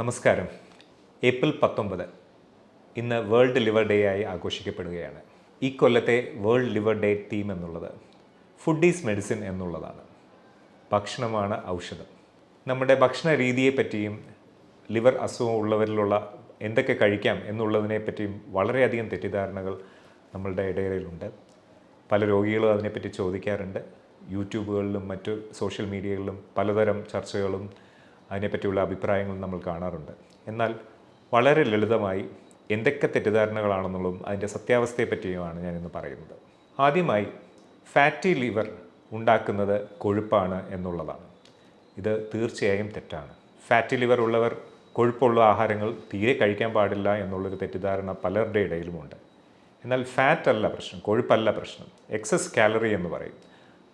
നമസ്കാരം. ഏപ്രിൽ പത്തൊമ്പത് ഇന്ന് വേൾഡ് ലിവർ ഡേ ആയി ആഘോഷിക്കപ്പെടുകയാണ്. ഈ കൊല്ലത്തെ വേൾഡ് ലിവർ ഡേ തീം എന്നുള്ളത് ഫുഡ് ഈസ് മെഡിസിൻ എന്നുള്ളതാണ്. ഭക്ഷണമാണ് ഔഷധം. നമ്മുടെ ഭക്ഷണ രീതിയെ പറ്റിയും ലിവർ അസുഖം ഉള്ളവരിലുള്ള എന്തൊക്കെ കഴിക്കാം എന്നുള്ളതിനെ പറ്റിയും വളരെയധികം തെറ്റിദ്ധാരണകൾ നമ്മളുടെ ഇടയിലുണ്ട്. പല രോഗികളും അതിനെപ്പറ്റി ചോദിക്കാറുണ്ട്. യൂട്യൂബുകളിലും മറ്റു സോഷ്യൽ മീഡിയകളിലും പലതരം ചർച്ചകളും അതിനെപ്പറ്റിയുള്ള അഭിപ്രായങ്ങൾ നമ്മൾ കാണാറുണ്ട്. എന്നാൽ വളരെ ലളിതമായി എന്തൊക്കെ തെറ്റിദ്ധാരണകളാണെന്നുള്ളതും അതിന്റെ സത്യാവസ്ഥയെപ്പറ്റിയുമാണ് ഞാനിന്ന് പറയുന്നത്. ആദ്യമായി ഫാറ്റി ലിവർ ഉണ്ടാക്കുന്നത് കൊഴുപ്പാണ് എന്നുള്ളതാണ്. ഇത് തീർച്ചയായും തെറ്റാണ്. ഫാറ്റി ലിവർ ഉള്ളവർ കൊഴുപ്പുള്ള ആഹാരങ്ങൾ തീരെ കഴിക്കാൻ പാടില്ല എന്നുള്ളൊരു തെറ്റിദ്ധാരണ പലരുടെ ഇടയിലുമുണ്ട്. എന്നാൽ ഫാറ്റ് അല്ല പ്രശ്നം കൊഴുപ്പല്ല പ്രശ്നം. എക്സസ് കാലറി എന്ന് പറയും.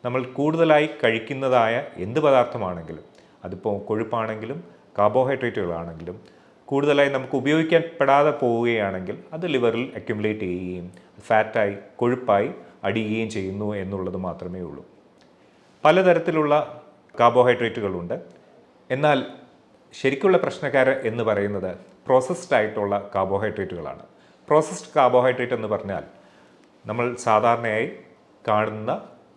നമ്മൾ കൂടുതലായി കഴിക്കുന്നതായ എന്ത് പദാർത്ഥമാണെങ്കിലും അതിപ്പോൾ കൊഴുപ്പാണെങ്കിലും കാർബോഹൈഡ്രേറ്റുകളാണെങ്കിലും കൂടുതലായി നമുക്ക് ഉപയോഗിക്കപ്പെടാതെ പോവുകയാണെങ്കിൽ അത് ലിവറിൽ അക്യുമുലേറ്റ് ചെയ്യുകയും ഫാറ്റായി കൊഴുപ്പായി അടിയുകയും ചെയ്യുന്നു എന്നുള്ളത് മാത്രമേ ഉള്ളൂ. പലതരത്തിലുള്ള കാർബോഹൈഡ്രേറ്റുകളുണ്ട് എന്നാൽ ശരിക്കുള്ള പ്രശ്നക്കാർ എന്ന് പറയുന്നത് പ്രോസസ്ഡ് ആയിട്ടുള്ള കാർബോഹൈഡ്രേറ്റുകളാണ് പ്രോസസ്ഡ് കാർബോഹൈഡ്രേറ്റ് എന്ന് പറഞ്ഞാൽ നമ്മൾ സാധാരണയായി കാണുന്ന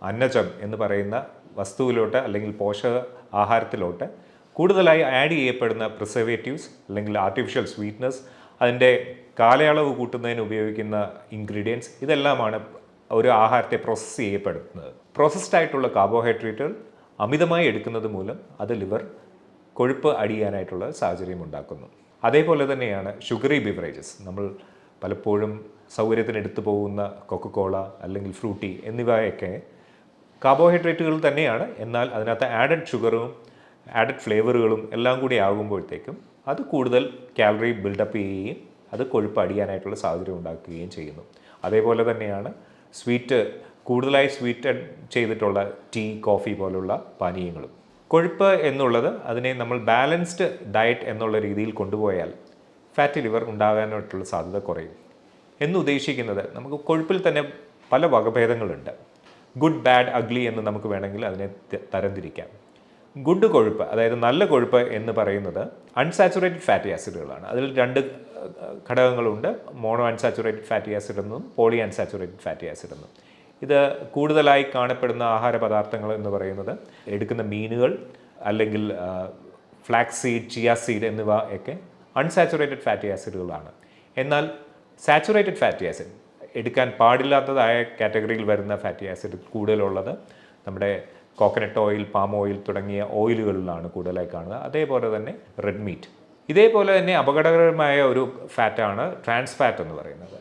അന്നജം എന്ന് പറയുന്ന വസ്തുവിലോട്ട് അല്ലെങ്കിൽ പോഷക ആഹാരത്തിലോട്ട്. കൂടുതലായി ആഡ് ചെയ്യപ്പെടുന്ന പ്രിസർവേറ്റീവ്സ് അല്ലെങ്കിൽ ആർട്ടിഫിഷ്യൽ സ്വീറ്റ്നസ് അതിന്റെ കാലയളവ് കൂട്ടുന്നതിന് ഉപയോഗിക്കുന്ന ഇൻഗ്രീഡിയൻസ് ഇതെല്ലാമാണ് ഒരു ആഹാരത്തെ പ്രോസസ്സ് ചെയ്യപ്പെടുന്നത് പ്രോസസ്ഡ് ആയിട്ടുള്ള കാർബോഹൈഡ്രേറ്റുകൾ അമിതമായി എടുക്കുന്നത് മൂലം അത് ലിവർ കൊഴുപ്പ് അടിയാനായിട്ടുള്ള സാഹചര്യം ഉണ്ടാക്കുന്നു. അതേപോലെ തന്നെയാണ് ഷുഗറി ബിവറേജസ് നമ്മൾ പലപ്പോഴും സൗകര്യത്തിന് എടുത്തു പോകുന്ന കൊക്കക്കോള അല്ലെങ്കിൽ ഫ്രൂട്ടി എന്നിവയൊക്കെ കാർബോഹൈഡ്രേറ്റുകൾ തന്നെയാണ്. എന്നാൽ അതിനകത്ത് ആഡഡ് ഷുഗറും ആഡഡ് ഫ്ലേവറുകളും എല്ലാം കൂടി ആകുമ്പോഴത്തേക്കും അത് കൂടുതൽ കാലറി ബിൽഡപ്പ് ചെയ്യുകയും അത് കൊഴുപ്പ് അടിയാനായിട്ടുള്ള സാഹചര്യം ഉണ്ടാക്കുകയും ചെയ്യുന്നു. അതേപോലെ തന്നെയാണ് സ്വീറ്റ് കൂടുതലായി സ്വീറ്റ് ചെയ്തിട്ടുള്ള ടീ കോഫി പോലുള്ള പാനീയങ്ങളും. കൊഴുപ്പ് എന്നുള്ളത് അതിനെ നമ്മൾ ബാലൻസ്ഡ് ഡയറ്റ് എന്നുള്ള രീതിയിൽ കൊണ്ടുപോയാൽ ഫാറ്റ് ലിവർ ഉണ്ടാകാനായിട്ടുള്ള സാധ്യത കുറയും. എന്നുദ്ദേശിക്കുന്നത് നമുക്ക് കൊഴുപ്പിൽ തന്നെ പല വകഭേദങ്ങളുണ്ട്. ഗുഡ് ബാഡ് അഗ്ലി എന്ന് നമുക്ക് വേണമെങ്കിൽ അതിനെ തരംതിരിക്കാം. ഗുഡ് കൊഴുപ്പ് അതായത് നല്ല കൊഴുപ്പ് എന്ന് പറയുന്നത് അൺസാച്ചുറേറ്റഡ് ഫാറ്റി ആസിഡുകളാണ് അതിൽ രണ്ട് ഘടകങ്ങളുണ്ട്. മോണോ അൺസാച്ചുറേറ്റഡ് ഫാറ്റി ആസിഡ് എന്നും പോളി അൺസാച്ചുറേറ്റഡ് ഫാറ്റി ആസിഡ് എന്നും. ഇത് കൂടുതലായി കാണപ്പെടുന്ന ആഹാര പദാർത്ഥങ്ങൾ എന്ന് പറയുന്നത് എടുക്കുന്ന മീനുകൾ അല്ലെങ്കിൽ ഫ്ലാക്സ് സീഡ് ചിയ സീഡ് എന്നിവ ഒക്കെ അൺസാച്ചുറേറ്റഡ് ഫാറ്റി ആസിഡുകളാണ് എന്നാൽ സാച്ചുറേറ്റഡ് ഫാറ്റി ആസിഡ് എടുക്കാൻ പാടില്ലാത്തതായ കാറ്റഗറിയിൽ വരുന്ന ഫാറ്റി ആസിഡ് കൂടുതലുള്ളത് നമ്മുടെ കോക്കനട്ട് ഓയിൽ പാം ഓയിൽ തുടങ്ങിയ ഓയിലുകളിലാണ് കൂടുതലായി കാണുക. അതേപോലെ തന്നെ റെഡ് മീറ്റ് ഇതേപോലെ തന്നെ അപകടകരമായ ഒരു ഫാറ്റാണ് ട്രാൻസ് ഫാറ്റ് എന്ന് പറയുന്നത്.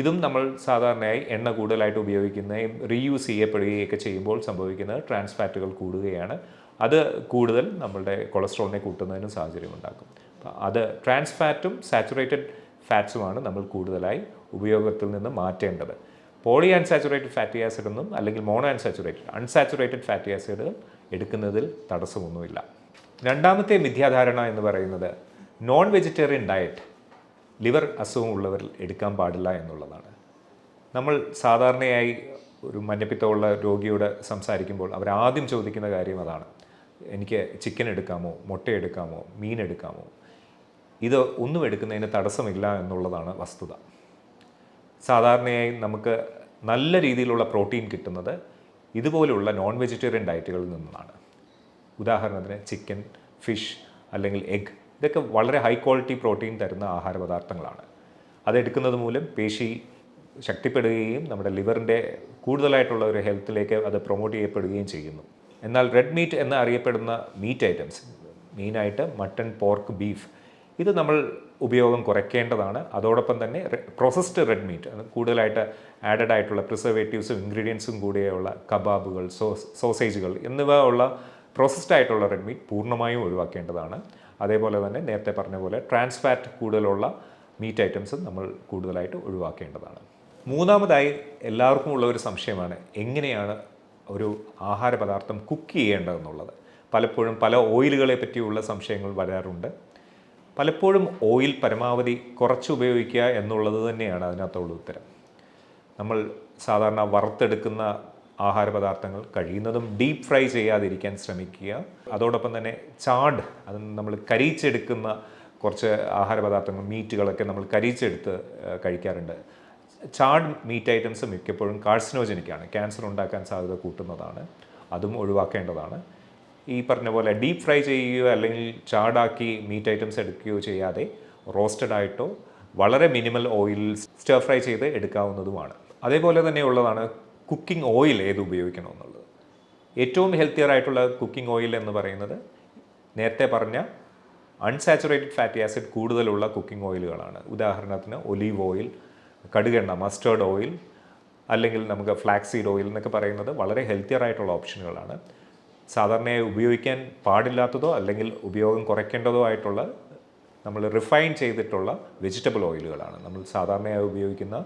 ഇതും നമ്മൾ സാധാരണയായി എണ്ണ കൂടുതലായിട്ട് ഉപയോഗിക്കുന്നതും റീയൂസ് ചെയ്യപ്പെടുകയൊക്കെ ചെയ്യുമ്പോൾ സംഭവിക്കുന്നത് ട്രാൻസ് ഫാറ്റുകൾ കൂടുകയാണ്. അത് കൂടുതൽ നമ്മളുടെ കൊളസ്ട്രോളിനെ കൂട്ടുന്നതിനും സാഹചര്യം ഉണ്ടാക്കും അത് ട്രാൻസ് ഫാറ്റും സാച്ചുറേറ്റഡ് ഫാറ്റ്സുമാണ് നമ്മൾ കൂടുതലായി ഉപയോഗത്തിൽ നിന്ന് മാറ്റേണ്ടത്. പോളി അൺസാച്ചുറേറ്റഡ് ഫാറ്റി ആസിഡ് ഒന്നും അല്ലെങ്കിൽ mono unsaturated unsaturated fatty acid എടുക്കുന്നതിൽ തടസ്സമൊന്നുമില്ല. രണ്ടാമത്തെ മിഥ്യാധാരണ എന്ന് പറയുന്നത് നോൺ വെജിറ്റേറിയൻ ഡയറ്റ് ലിവർ അസുഖം ഉള്ളവരിൽ എടുക്കാൻ പാടില്ല എന്നുള്ളതാണ്. നമ്മൾ സാധാരണയായി ഒരു മഞ്ഞപ്പിത്തമുള്ള രോഗിയോട് സംസാരിക്കുമ്പോൾ അവർ ആദ്യം ചോദിക്കുന്ന കാര്യം അതാണ്. എനിക്ക് ചിക്കൻ എടുക്കാമോ മുട്ട എടുക്കാമോ മീൻ എടുക്കാമോ? ഇത് ഒന്നും എടുക്കുന്നതിന് തടസ്സമില്ല എന്നുള്ളതാണ് വസ്തുത. സാധാരണയായി നമുക്ക് നല്ല രീതിയിലുള്ള പ്രോട്ടീൻ കിട്ടുന്നത് ഇതുപോലുള്ള നോൺ വെജിറ്റേറിയൻ ഡയറ്റുകളിൽ നിന്നാണ്. ഉദാഹരണത്തിന് ചിക്കൻ ഫിഷ് അല്ലെങ്കിൽ എഗ് ഇതൊക്കെ വളരെ ഹൈ ക്വാളിറ്റി പ്രോട്ടീൻ തരുന്ന ആഹാര പദാർത്ഥങ്ങളാണ്. അതെടുക്കുന്നത് മൂലം പേശി ശക്തിപ്പെടുകയും നമ്മുടെ ലിവറിന്റെ കൂടുതലായിട്ടുള്ള ഒരു ഹെൽത്തിലേക്ക് അത് പ്രൊമോട്ട് ചെയ്യപ്പെടുകയും ചെയ്യുന്നു. എന്നാൽ റെഡ് മീറ്റ് എന്ന് അറിയപ്പെടുന്ന മീറ്റ് ഐറ്റംസ് മെയിനായിട്ട് മട്ടൺ പോർക്ക് ബീഫ് ഇത് നമ്മൾ ഉപയോഗം കുറയ്ക്കേണ്ടതാണ്. അതോടൊപ്പം തന്നെ പ്രോസസ്ഡ് റെഡ് മീറ്റ് കൂടുതലായിട്ട് ആഡഡ് ആയിട്ടുള്ള പ്രിസർവേറ്റീവ്സും ഇൻഗ്രീഡിയൻസും കൂടിയുള്ള കബാബുകൾ സോസ് സോസേജുകൾ എന്നിവ ഉള്ള പ്രോസസ്ഡ് ആയിട്ടുള്ള റെഡ് മീറ്റ് പൂർണമായും ഒഴിവാക്കേണ്ടതാണ്. അതേപോലെ തന്നെ നേരത്തെ പറഞ്ഞ പോലെ ട്രാൻസ്ഫാറ്റ് കൂടുതലുള്ള മീറ്റ് ഐറ്റംസും നമ്മൾ കൂടുതലായിട്ട് ഒഴിവാക്കേണ്ടതാണ്. മൂന്നാമതായി എല്ലാവർക്കും ഉള്ള ഒരു സംശയമാണ് എങ്ങനെയാണ് ഒരു ആഹാര പദാർത്ഥം കുക്ക് ചെയ്യേണ്ടതെന്നുള്ളത്. പലപ്പോഴും പല ഓയിലുകളെ പറ്റിയുള്ള സംശയങ്ങൾ വരാറുണ്ട്. പലപ്പോഴും ഓയിൽ പരമാവധി കുറച്ച് ഉപയോഗിക്കുക എന്നുള്ളത് തന്നെയാണ് അതിനകത്തുള്ള ഉത്തരം. നമ്മൾ സാധാരണ വറുത്തെടുക്കുന്ന ആഹാര പദാർത്ഥങ്ങൾ കഴിയുന്നതും ഡീപ്പ് ഫ്രൈ ചെയ്യാതിരിക്കാൻ ശ്രമിക്കുക. അതോടൊപ്പം തന്നെ ചാഡ് അത് നമ്മൾ കരിച്ചെടുക്കുന്ന കുറച്ച് ആഹാര പദാർത്ഥങ്ങൾ മീറ്റുകളൊക്കെ നമ്മൾ കരിച്ചെടുത്ത് കഴിക്കാറുണ്ട്. ചാഡ് മീറ്റ് ഐറ്റംസ് മിക്കപ്പോഴും കാർസിനോജനിക്കാണ്. ക്യാൻസർ ഉണ്ടാക്കാൻ സാധ്യത കൂട്ടുന്നതാണ്. അതും ഒഴിവാക്കേണ്ടതാണ്. ഈ പറഞ്ഞ പോലെ ഡീപ്പ് ഫ്രൈ ചെയ്യുകയോ അല്ലെങ്കിൽ ചാടാക്കി മീറ്റ് ഐറ്റംസ് എടുക്കുകയോ ചെയ്യാതെ റോസ്റ്റഡ് ആയിട്ടോ വളരെ മിനിമൽ ഓയിലിൽ സ്റ്റർ ഫ്രൈ ചെയ്ത് എടുക്കാവുന്നതുമാണ്. അതേപോലെ തന്നെ ഉള്ളതാണ് കുക്കിംഗ് ഓയിൽ ഏത് ഉപയോഗിക്കണമെന്നുള്ളത്. ഏറ്റവും ഹെൽത്തിയർ ആയിട്ടുള്ള കുക്കിംഗ് ഓയിൽ എന്ന് പറയുന്നത് നേരത്തെ പറഞ്ഞ അൺസാച്ചുറേറ്റഡ് ഫാറ്റി ആസിഡ് കൂടുതലുള്ള കുക്കിംഗ് ഓയിലുകളാണ് ഉദാഹരണത്തിന് ഒലീവ് ഓയിൽ കടുകെണ്ണ മസ്റ്റേർഡ് ഓയിൽ അല്ലെങ്കിൽ നമുക്ക് ഫ്ലാക്സീഡ് ഓയിൽ എന്നൊക്കെ പറയുന്നത് വളരെ ഹെൽത്തിയർ ആയിട്ടുള്ള ഓപ്ഷനുകളാണ് സാധാരണയായി ഉപയോഗിക്കാൻ പാടില്ലാത്തതോ അല്ലെങ്കിൽ ഉപയോഗം കുറയ്ക്കേണ്ടതോ ആയിട്ടുള്ള നമ്മൾ റിഫൈൻ ചെയ്തിട്ടുള്ള വെജിറ്റബിൾ ഓയിലുകളാണ് നമ്മൾ സാധാരണയായി ഉപയോഗിക്കുന്ന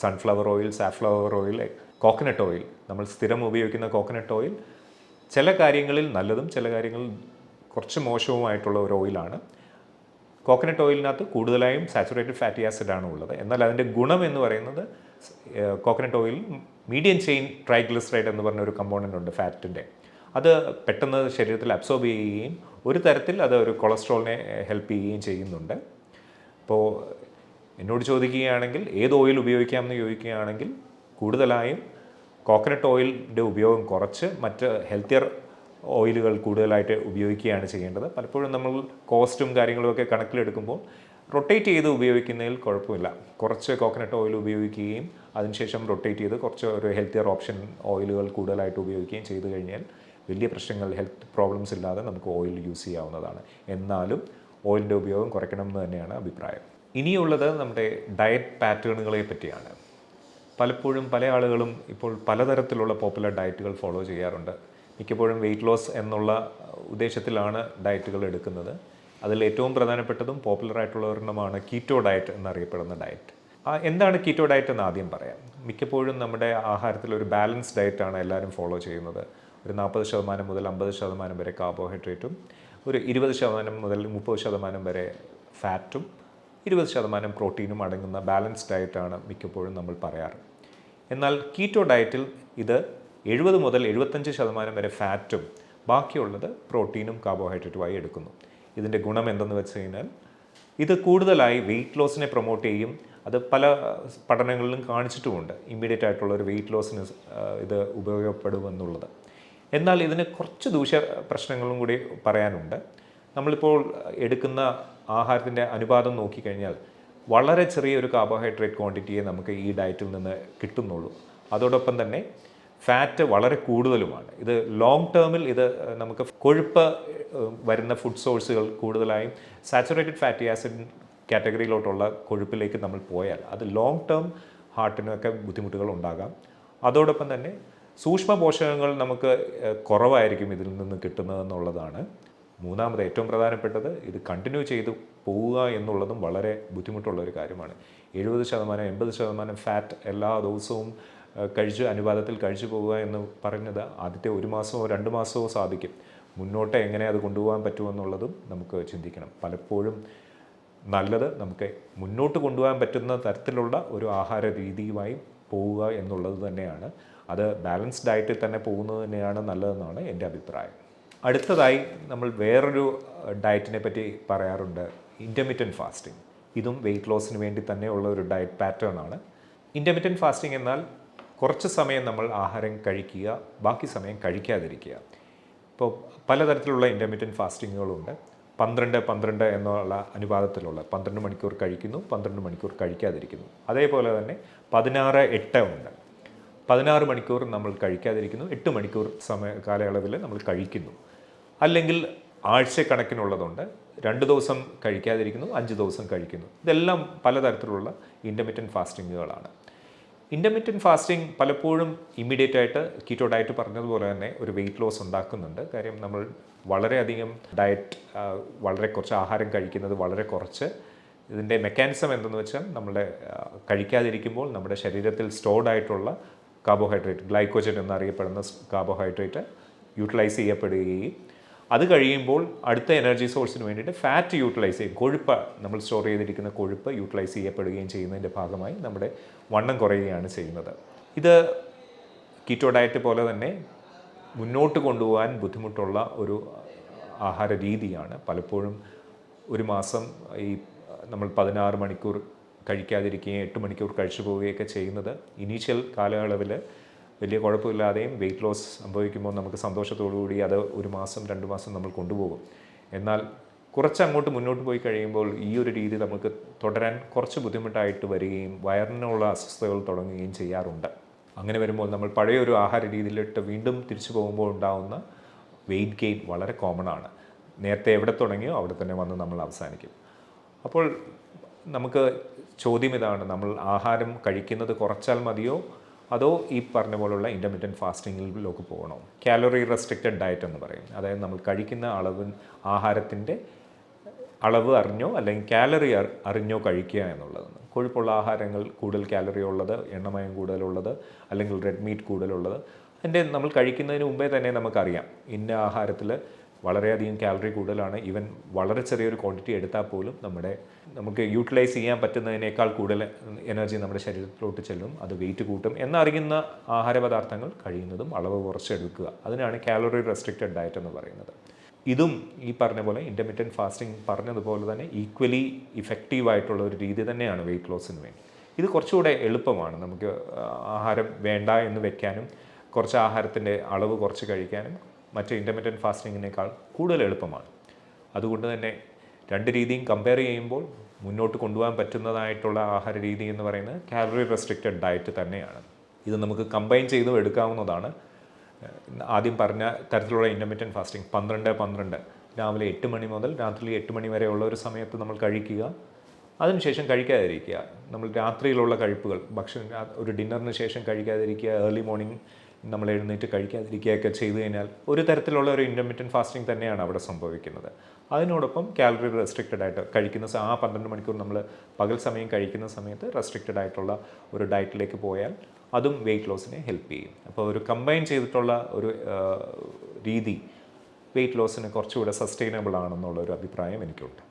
sunflower oil safflower oil coconut oil നമ്മൾ സ്ഥിരം ഉപയോഗിക്കുന്ന കോക്കനട്ട് ഓയിൽ ചില കാര്യങ്ങളിൽ നല്ലതും ചില കാര്യങ്ങളിൽ കുറച്ച് മോശവുമായിട്ടുള്ള ഒരു ഓയിലാണ് കോക്കനട്ട് ഓയിലിനകത്ത് കൂടുതലായും സാച്ചുറേറ്റഡ് ഫാറ്റി ആസിഡ് ആണ് ഉള്ളത്. എന്നാൽ അതിന്റെ ഗുണം എന്ന് പറയുന്നത് coconut oil medium chain triglyceride എന്ന് പറഞ്ഞ ഒരു കമ്പോണന്റ് ഉണ്ട് ഫാറ്റിന്റെ അത് പെട്ടെന്ന് ശരീരത്തിൽ അബ്സോർബ് ചെയ്യുകയും ഒരു തരത്തിൽ അത് ഒരു കൊളസ്ട്രോളിനെ ഹെൽപ്പ് ചെയ്യുകയും ചെയ്യുന്നുണ്ട്. അപ്പോൾ എന്നോട് ചോദിക്കുകയാണെങ്കിൽ ഏത് ഓയിൽ ഉപയോഗിക്കാമെന്ന് ചോദിക്കുകയാണെങ്കിൽ കൂടുതലായും കോക്കനട്ട് ഓയിലിന്റെ ഉപയോഗം കുറച്ച് മറ്റ് ഹെൽത്തിയർ ഓയിലുകൾ കൂടുതലായിട്ട് ഉപയോഗിക്കുകയാണ് ചെയ്യേണ്ടത്. പലപ്പോഴും നമ്മൾ കോസ്റ്റും കാര്യങ്ങളുമൊക്കെ കണക്കിലെടുക്കുമ്പോൾ റൊട്ടേറ്റ് ചെയ്ത് ഉപയോഗിക്കുന്നതിൽ കുഴപ്പമില്ല. കുറച്ച് കോക്കനട്ട് ഓയിൽ ഉപയോഗിക്കുകയും അതിനുശേഷം റൊട്ടേറ്റ് ചെയ്ത് കുറച്ച് ഒരു ഹെൽത്തിയർ ഓപ്ഷൻ ഓയിലുകൾ കൂടുതലായിട്ട് ഉപയോഗിക്കുകയും ചെയ്തു കഴിഞ്ഞാൽ വലിയ പ്രശ്നങ്ങൾ ഹെൽത്ത് പ്രോബ്ലംസ് ഇല്ലാതെ നമുക്ക് ഓയിൽ യൂസ് ചെയ്യാവുന്നതാണ്. എന്നാലും ഓയിലിന്റെ ഉപയോഗം കുറയ്ക്കണം എന്ന് തന്നെയാണ് അഭിപ്രായം. ഇനിയുള്ളത് നമ്മുടെ ഡയറ്റ് പാറ്റേണുകളെ പറ്റിയാണ്. പലപ്പോഴും പല ആളുകളും ഇപ്പോൾ പലതരത്തിലുള്ള പോപ്പുലർ ഡയറ്റുകൾ ഫോളോ ചെയ്യാറുണ്ട്. മിക്കപ്പോഴും വെയിറ്റ് ലോസ് എന്നുള്ള ഉദ്ദേശത്തിലാണ് ഡയറ്റുകൾ എടുക്കുന്നത്. അതിൽ ഏറ്റവും പ്രധാനപ്പെട്ടതും പോപ്പുലർ ആയിട്ടുള്ള ഒരെണ്ണമാണ് കീറ്റോ ഡയറ്റ് എന്നറിയപ്പെടുന്ന ഡയറ്റ് എന്താണ് കീറ്റോ ഡയറ്റ് എന്ന് ആദ്യം പറയാം. മിക്കപ്പോഴും നമ്മുടെ ആഹാരത്തിൽ ഒരു ബാലൻസ് ഡയറ്റാണ് എല്ലാവരും ഫോളോ ചെയ്യുന്നത്. ഒരു നാൽപ്പത് ശതമാനം മുതൽ അമ്പത് ശതമാനം വരെ കാർബോഹൈഡ്രേറ്റും ഒരു ഇരുപത് ശതമാനം മുതൽ മുപ്പത് ശതമാനം വരെ ഫാറ്റും ഇരുപത് ശതമാനം പ്രോട്ടീനും അടങ്ങുന്ന ബാലൻസ് ഡയറ്റാണ് മിക്കപ്പോഴും നമ്മൾ പറയാറ്. എന്നാൽ കീറ്റോ ഡയറ്റിൽ ഇത് എഴുപത് മുതൽ എഴുപത്തഞ്ച് ശതമാനം വരെ ഫാറ്റും ബാക്കിയുള്ളത് പ്രോട്ടീനും കാർബോഹൈഡ്രേറ്റുമായി എടുക്കുന്നു. ഇതിന്റെ ഗുണം എന്തെന്ന് വെച്ച് കഴിഞ്ഞാൽ ഇത് കൂടുതലായി വെയിറ്റ് ലോസിനെ പ്രൊമോട്ട് ചെയ്യും. അത് പല പഠനങ്ങളിലും കാണിച്ചിട്ടുമുണ്ട്. ഇമ്മീഡിയറ്റ് ആയിട്ടുള്ള ഒരു വെയിറ്റ് ലോസിന് ഇത് ഉപയോഗപ്പെടുമെന്നുള്ളത്. എന്നാൽ ഇതിന് കുറച്ച് ദൂഷ്യ പ്രശ്നങ്ങളും കൂടി പറയാനുണ്ട്. നമ്മളിപ്പോൾ എടുക്കുന്ന ആഹാരത്തിന്റെ അനുപാതം നോക്കിക്കഴിഞ്ഞാൽ വളരെ ചെറിയൊരു കാർബോഹൈഡ്രേറ്റ് ക്വാണ്ടിറ്റിയെ നമുക്ക് ഈ ഡയറ്റിൽ നിന്ന് കിട്ടുന്നുള്ളൂ. അതോടൊപ്പം തന്നെ ഫാറ്റ് വളരെ കൂടുതലുമാണ്. ഇത് ലോങ് ടേമിൽ ഇത് നമുക്ക് കൊഴുപ്പ് വരുന്ന ഫുഡ് സോഴ്സുകൾ കൂടുതലായും സാച്ചുറേറ്റഡ് ഫാറ്റി ആസിഡ് കാറ്റഗറിയിലോട്ടുള്ള കൊഴുപ്പിലേക്ക് നമ്മൾ പോയാൽ അത് ലോങ് ടേം ഹാർട്ടിനൊക്കെ ബുദ്ധിമുട്ടുകൾ ഉണ്ടാകാം. അതോടൊപ്പം തന്നെ സൂക്ഷ്മ പോഷകങ്ങൾ നമുക്ക് കുറവായിരിക്കും ഇതിൽ നിന്ന് കിട്ടുന്നതെന്നുള്ളതാണ് മൂന്നാമത് ഏറ്റവും പ്രധാനപ്പെട്ടത്. ഇത് കണ്ടിന്യൂ ചെയ്തു പോവുക എന്നുള്ളതും വളരെ ബുദ്ധിമുട്ടുള്ള ഒരു കാര്യമാണ്. എഴുപത് ശതമാനം എൺപത് ശതമാനം ഫാറ്റ് എല്ലാ ദിവസവും കഴിച്ച് അനുപാതത്തിൽ കഴിച്ചു പോവുക എന്ന് പറഞ്ഞത് ആദ്യത്തെ ഒരു മാസമോ രണ്ട് മാസമോ സാധിക്കും. മുന്നോട്ട് എങ്ങനെ അത് കൊണ്ടുപോകാൻ പറ്റുമെന്നുള്ളതും നമുക്ക് ചിന്തിക്കണം. പലപ്പോഴും നല്ലത് നമുക്ക് മുന്നോട്ട് കൊണ്ടുപോകാൻ പറ്റുന്ന തരത്തിലുള്ള ഒരു ആഹാര രീതിയുമായി പോവുക എന്നുള്ളത് തന്നെയാണ്. അത് ബാലൻസ്ഡ് ഡയറ്റിൽ തന്നെ പോകുന്നത് തന്നെയാണ് നല്ലതെന്നാണ് എന്റെ അഭിപ്രായം. അടുത്തതായി നമ്മൾ വേറൊരു ഡയറ്റിനെ പറ്റി പറയാറുണ്ട് ഇന്റർമീഡിയൻ ഫാസ്റ്റിംഗ് ഇതും വെയിറ്റ് ലോസിന് വേണ്ടി തന്നെയുള്ള ഒരു ഡയറ്റ് പാറ്റേൺ ആണ്. ഇന്റർമീഡിയൻ ഫാസ്റ്റിംഗ് എന്നാൽ കുറച്ച് സമയം നമ്മൾ ആഹാരം കഴിക്കുക ബാക്കി സമയം കഴിക്കാതിരിക്കുക. ഇപ്പോൾ പലതരത്തിലുള്ള ഇന്റർമീഡിയൻ ഫാസ്റ്റിങ്ങുകളുണ്ട് പന്ത്രണ്ട് പന്ത്രണ്ട് എന്നുള്ള അനുപാതത്തിലുള്ള പന്ത്രണ്ട് മണിക്കൂർ കഴിക്കുന്നു പന്ത്രണ്ട് മണിക്കൂർ കഴിക്കാതിരിക്കുന്നു. അതേപോലെ തന്നെ പതിനാറ് എട്ട് ഉണ്ട്. പതിനാറ് മണിക്കൂർ നമ്മൾ കഴിക്കാതിരിക്കുന്നു. എട്ട് മണിക്കൂർ സമയ കാലയളവിൽ നമ്മൾ കഴിക്കുന്നു. അല്ലെങ്കിൽ ആഴ്ചക്കണക്കിനുള്ളതുണ്ട്. രണ്ട് ദിവസം കഴിക്കാതിരിക്കുന്നു അഞ്ച് ദിവസം കഴിക്കുന്നു. ഇതെല്ലാം പലതരത്തിലുള്ള ഇന്റർമീഡിയൻ ഫാസ്റ്റിങ്ങുകളാണ് ഇന്റർമീഡിയൻ ഫാസ്റ്റിംഗ് പലപ്പോഴും ഇമ്മീഡിയറ്റ് ആയിട്ട് കീറ്റോ ഡയറ്റ് പറഞ്ഞതുപോലെ തന്നെ ഒരു വെയിറ്റ് ലോസ് ഉണ്ടാക്കുന്നുണ്ട്. കാര്യം നമ്മൾ വളരെയധികം ഡയറ്റ് വളരെ കുറച്ച് ആഹാരം കഴിക്കുന്നത് വളരെ കുറച്ച്. ഇതിന്റെ മെക്കാനിസം എന്തെന്ന് വെച്ചാൽ നമ്മുടെ കഴിക്കാതിരിക്കുമ്പോൾ നമ്മുടെ ശരീരത്തിൽ സ്റ്റോർഡ് ആയിട്ടുള്ള കാർബോഹൈഡ്രേറ്റ് ഗ്ലൈക്കോജൻ എന്നറിയപ്പെടുന്ന കാർബോഹൈഡ്രേറ്റ് യൂട്ടിലൈസ് ചെയ്യപ്പെടുകയും അത് കഴിയുമ്പോൾ അടുത്ത എനർജി സോഴ്സിന് വേണ്ടിയിട്ട് ഫാറ്റ് യൂട്ടിലൈസ് ചെയ്യും. കൊഴുപ്പ് നമ്മൾ സ്റ്റോർ ചെയ്തിരിക്കുന്ന കൊഴുപ്പ് യൂട്ടിലൈസ് ചെയ്യപ്പെടുകയും ചെയ്യുന്നതിന്റെ ഭാഗമായി നമ്മുടെ വണ്ണം കുറയുകയാണ് ചെയ്യുന്നത്. ഇത് കീറ്റോ ഡയറ്റ് പോലെ തന്നെ മുന്നോട്ട് കൊണ്ടുപോകാൻ ബുദ്ധിമുട്ടുള്ള ഒരു ആഹാര രീതിയാണ്. പലപ്പോഴും ഒരു മാസം ഈ നമ്മൾ പതിനാറ് മണിക്കൂർ കഴിക്കാതിരിക്കുകയും എട്ട് മണിക്കൂർ കഴിച്ചു പോവുകയൊക്കെ ചെയ്യുന്നത്. ഇനീഷ്യൽ കാലയളവിൽ വലിയ കുഴപ്പമില്ലാതെയും വെയിറ്റ് ലോസ് സംഭവിക്കുമ്പോൾ നമുക്ക് സന്തോഷത്തോടു കൂടി അത് ഒരു മാസം രണ്ട് മാസം നമ്മൾ കൊണ്ടുപോകും. എന്നാൽ കുറച്ച് അങ്ങോട്ട് മുന്നോട്ട് പോയി കഴിയുമ്പോൾ ഈ ഒരു രീതി നമുക്ക് തുടരാൻ കുറച്ച് ബുദ്ധിമുട്ടായിട്ട് വരികയും വയറിനുള്ള അസ്വസ്ഥതകൾ തുടങ്ങുകയും ചെയ്യാറുണ്ട്. അങ്ങനെ വരുമ്പോൾ നമ്മൾ പഴയ ഒരു ആഹാര രീതിയിലിട്ട് വീണ്ടും തിരിച്ചു പോകുമ്പോൾ ഉണ്ടാകുന്ന വെയിറ്റ് ഗെയിൻ വളരെ കോമൺ ആണ്. നേരത്തെ എവിടെ തുടങ്ങിയോ അവിടെ തന്നെ വന്ന് നമ്മൾ അവസാനിക്കും. അപ്പോൾ നമുക്ക് ചോദ്യം ഇതാണ്. നമ്മൾ ആഹാരം കഴിക്കുന്നത് കുറച്ചാൽ മതിയോ? അതോ ഈ പറഞ്ഞ പോലുള്ള ഇന്റർമീഡിയൻ ഫാസ്റ്റിങ്ങിലേക്ക് പോകണോ? കാലറി റെസ്ട്രിക്റ്റഡ് ഡയറ്റ് എന്ന് പറയും. അതായത് നമ്മൾ കഴിക്കുന്ന അളവ് ആഹാരത്തിന്റെ അളവ് അറിഞ്ഞോ അല്ലെങ്കിൽ കാലറി അറിഞ്ഞോ കഴിക്കുക എന്നുള്ളതാണ്. കൊഴുപ്പുള്ള ആഹാരങ്ങൾ കൂടുതൽ കാലറി ഉള്ളത് എണ്ണമയം കൂടുതലുള്ളത് അല്ലെങ്കിൽ റെഡ് മീറ്റ് കൂടുതലുള്ളത്. അതിന്റെ നമ്മൾ കഴിക്കുന്നതിന് മുമ്പേ തന്നെ നമുക്കറിയാം. ഇന്ന ആഹാരത്തിൽ വളരെയധികം കാലറി കൂടുതലാണ്. ഈവൻ വളരെ ചെറിയൊരു ക്വാണ്ടിറ്റി എടുത്താൽ പോലും നമ്മുടെ നമുക്ക് യൂട്ടിലൈസ് ചെയ്യാൻ പറ്റുന്നതിനേക്കാൾ കൂടുതൽ എനർജി നമ്മുടെ ശരീരത്തിലോട്ട് ചെല്ലും അത് വെയിറ്റ് കൂട്ടും എന്നറിയുന്ന ആഹാരപദാർത്ഥങ്ങൾ കഴിയുന്നതും അളവ് കുറച്ചെടുക്കുക. അതിനാണ് കാലറി റെസ്ട്രിക്റ്റഡ് ഡയറ്റ് എന്ന് പറയുന്നത്. ഇതും ഈ പറഞ്ഞ പോലെ ഇന്റർമീഡിയറ്റ് ഫാസ്റ്റിംഗ് പറഞ്ഞതുപോലെ തന്നെ ഈക്വലി ഇഫക്റ്റീവ് ആയിട്ടുള്ള ഒരു രീതി തന്നെയാണ് വെയിറ്റ് ലോസിന് വേണ്ടി. ഇത് കുറച്ചുകൂടെ എളുപ്പമാണ്. നമുക്ക് ആഹാരം വേണ്ട എന്ന് വെക്കാനും കുറച്ച് ആഹാരത്തിന്റെ അളവ് കുറച്ച് കഴിക്കാനും മറ്റ് ഇന്റർമീഡിയറ്റ് ഫാസ്റ്റിങ്ങിനേക്കാൾ കൂടുതൽ എളുപ്പമാണ്. അതുകൊണ്ട് തന്നെ രണ്ട് രീതിയും കമ്പയർ ചെയ്യുമ്പോൾ മുന്നോട്ട് കൊണ്ടുപോകാൻ പറ്റുന്നതായിട്ടുള്ള ആഹാര രീതി എന്ന് പറയുന്നത് കാലറി റെസ്ട്രിക്റ്റഡ് ഡയറ്റ് തന്നെയാണ്. ഇത് നമുക്ക് കമ്പൈൻ ചെയ്തും എടുക്കാവുന്നതാണ്. ആദ്യം പറഞ്ഞ തരത്തിലുള്ള ഇന്റർമീഡിയറ്റ് ഫാസ്റ്റിംഗ് പന്ത്രണ്ട് പന്ത്രണ്ട് രാവിലെ എട്ട് മണി മുതൽ രാത്രി എട്ട് മണി വരെ ഉള്ള ഒരു സമയത്ത് നമ്മൾ കഴിക്കുക. അതിനുശേഷം കഴിക്കാതിരിക്കുക. നമ്മൾ രാത്രിയിലുള്ള കഴിപ്പുകൾ ഭക്ഷണം ഒരു ഡിന്നറിന് ശേഷം കഴിക്കാതിരിക്കുക ഏർലി മോർണിംഗ് നമ്മൾ എഴുന്നേറ്റ് കഴിക്കാതിരിക്കുകയൊക്കെ ചെയ്തു കഴിഞ്ഞാൽ ഒരു തരത്തിലുള്ള ഒരു ഇന്റർമീഡിയറ്റ് ഫാസ്റ്റിംഗ് തന്നെയാണ് അവിടെ സംഭവിക്കുന്നത്. അതിനോടൊപ്പം കാലറി റെസ്ട്രിക്റ്റഡ് ആയിട്ട് കഴിക്കുന്ന ആ പന്ത്രണ്ട് മണിക്കൂർ നമ്മൾ പകൽ സമയം കഴിക്കുന്ന സമയത്ത് റെസ്ട്രിക്റ്റഡ് ആയിട്ടുള്ള ഒരു ഡയറ്റിലേക്ക് പോയാൽ അതും വെയിറ്റ് ലോസിനെ ഹെൽപ്പ് ചെയ്യും. അപ്പോൾ ഒരു കമ്പൈൻ ചെയ്തിട്ടുള്ള ഒരു രീതി വെയിറ്റ് ലോസിന് കുറച്ചുകൂടെ സസ്റ്റൈനബിൾ ആണെന്നുള്ള ഒരു അഭിപ്രായം എനിക്കുണ്ട്.